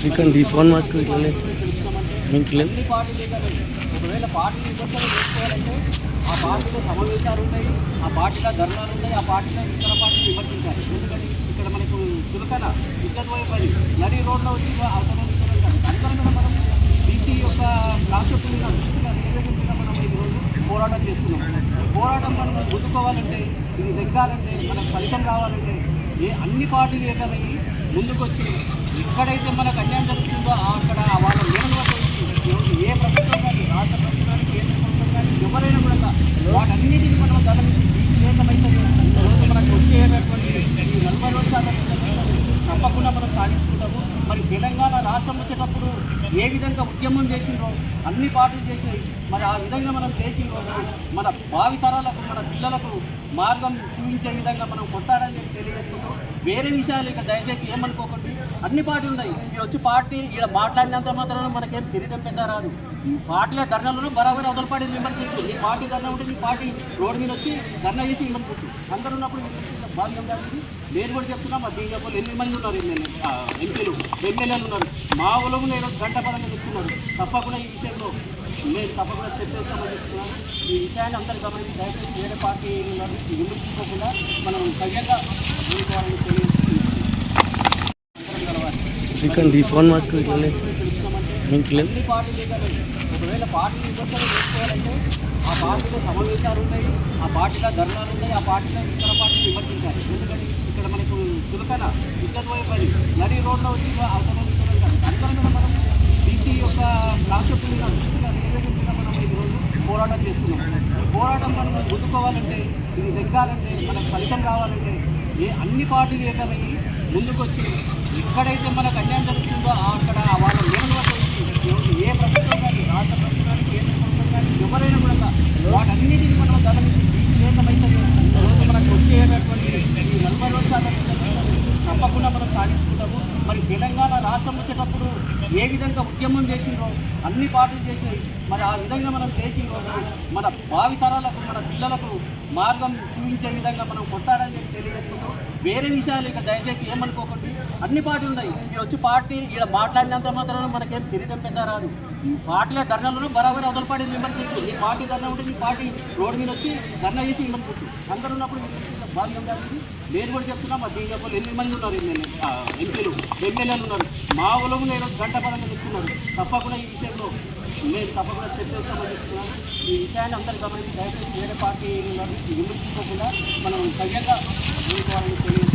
శ్రీకాంత్ ఈ ఫోన్ మాకు ఇట్లనే లేదు అన్ని పార్టీలు ఒకవేళ పార్టీ విభజన ఆ పార్టీలో సమావేశాలు ఉన్నాయి ఆ పార్టీలో ధర్నాలు ఉన్నాయి ఆ పార్టీలో ఇతర పార్టీలు విమర్శించాలి. ఎందుకంటే ఇక్కడ మనకు చులకన ఇద్దరు వైపు నడి రోడ్లో వచ్చి అవసరం అందరం కూడా మనం బీసీ యొక్క కాన్సెప్ట్ మీద బీసీగా రిజర్వేషన్ మనం ఈరోజు పోరాటం చేస్తున్నాం. పోరాటం మనం ముందుకోవాలంటే ఇది నెగ్గాలంటే మనకు ఫలితం రావాలంటే ఏ అన్ని పార్టీలు ఏకమయ్యి ముందుకొచ్చి ఎక్కడైతే మనకు అన్యాయం జరుగుతుందో అక్కడ వాళ్ళ నిలవ ఈరోజు ఏ ప్రభుత్వం కానీ రాష్ట్ర ప్రభుత్వం కానీ కేంద్ర ప్రభుత్వం కానీ ఎవరైనా కూడా వాటన్నిటిని మనం గమనించి బీసీ ఈరోజు మనకు వచ్చేటటువంటి ఈ నలభై రోజుల తప్పకుండా మనం సాధించుకుంటాము. మరి తెలంగాణ రాష్ట్రం వచ్చేటప్పుడు ఏ విధంగా ఉద్యమం చేసిండ్రో అన్ని పార్టీలు చేసినాయి మరి ఆ విధంగా మనం చేసిన రోజు మన భావితరాలకు మన పిల్లలకు మార్గం చూపించే విధంగా మనం కొట్టాలని చెప్పి తెలియజేసుకుంటూ వేరే విషయాలు ఇక దయచేసి ఏమనుకోకండి. అన్ని పార్టీలు ఉన్నాయి. ఇక్కడ వచ్చి పార్టీ ఇక్కడ మాట్లాడినంత మాత్రం మనకేం తిరగడం పెద్ద రాదు. ఈ పార్టీల ధర్నాలను బరాబర్ అవతలపాటి విమర్శించు ఈ పార్టీ ధర్నా ఉంటే ఈ పార్టీ రోడ్డు మీద వచ్చి ధర్నా చేసి విమర్శించు అందరు ఉన్నప్పుడు విమర్శించే భాగ్యం కాదు నేను కూడా చెప్తున్నా మా బీజేపీలో ఎన్ని మంది ఉన్నారు? ఎంపీలు. ఎమ్మెల్యేలు ఉన్నారు. మా ఊళ్ళో నేను గంట పరంగా చెప్తున్నారు తప్పకుండా ఈ విషయంలో నేను తప్పకుండా స్టెప్ చెప్తున్నాను. ఈ విషయాన్ని అందరూ గమనించి దయచేసి వేరే పార్టీ విమర్శించుకోకుండా మనం అందరం కలవాలి శ్రీకాంత్ ఈ ఫోన్ మాకు లేదు అన్ని పార్టీలు ఒకవేళ పార్టీ విభజన చేసుకోవాలంటే ఆ పార్టీలో సమావేశాలు ఉన్నాయి ఆ పార్టీలో ధర్నాలు ఉన్నాయి ఆ పార్టీలో ఇతర పార్టీలు విమర్శించాలి. ఎందుకని ఇక్కడ మనకు చులకన ఇద్దరు అది నడి రోడ్లో వచ్చి అవసరం అందరం మనం బీసీ యొక్క కాన్సెప్ట్ మీద రిజర్వేషన్ మీద మనం ఈరోజు పోరాటం చేస్తున్నాం. పోరాటం మనం ముందుకోవాలంటే ఇది నెగ్గాలంటే మనకు ఫలితం రావాలంటే ఏ అన్ని పార్టీలు ఏకమయ్యి ముందుకొచ్చి ఎక్కడైతే మనకు అన్యాయం జరుగుతుందో అక్కడ వాళ్ళ నిలవ ఈరోజు ఏ ప్రభుత్వం కానీ రాష్ట్ర ప్రభుత్వం కానీ కేంద్ర ప్రభుత్వం కానీ ఎవరైనా కూడా వాటన్నిటిని మనం గమనించి బీసీ ఏకమైతే ఈరోజు మనకు వచ్చేటటువంటి ఈ నలభై రోజుల తప్పకుండా మనం సాధించుకుంటాము. మరి తెలంగాణ రాష్ట్రం వచ్చేటప్పుడు ఏ విధంగా ఉద్యమం చేసిందో అన్ని పార్టీలు చేసినాయి మరి ఆ విధంగా మనం చేసిన రోజు మన భావితరాలకు మన పిల్లలకు మార్గం చూపించే విధంగా మనం కొట్టాలని చెప్పి తెలియజేసుకుంటూ వేరే విషయాలు ఇక దయచేసి ఏమనుకోకండి. అన్ని పార్టీలు ఉన్నాయి. ఇక్కడ వచ్చి పార్టీ ఇక్కడ మాట్లాడినంత మాత్రం మనకేం తిరగడం పెద్ద రాదు. పార్టీలో పార్టీల ధర్నాలను బరాబర్ అవతలపాటి విమర్శించు ఈ పార్టీ ధర్నా ఉంటే ఈ పార్టీ రోడ్డు మీద వచ్చి ధర్నా చేసి విమర్శించు అందరు ఉన్నప్పుడు భాగ్యం కాదు నేను కూడా చెప్తున్నా మా బీజేపీలో ఎన్ని మంది ఉన్నారు? ఎంపీలు ఎమ్మెల్యేలు ఉన్నారు. మా ఊళ్ళో నేను గంట పరంగా చెప్తున్నారు తప్పకుండా ఈ విషయంలో నేను తప్పకుండా స్టెప్ చెప్తున్నాను. ఈ విషయాన్ని అందరూ గమనించి దయచేసి వేరే పార్టీ విమర్శించుకోకుండా మనం సవ్యంగా తెలియదు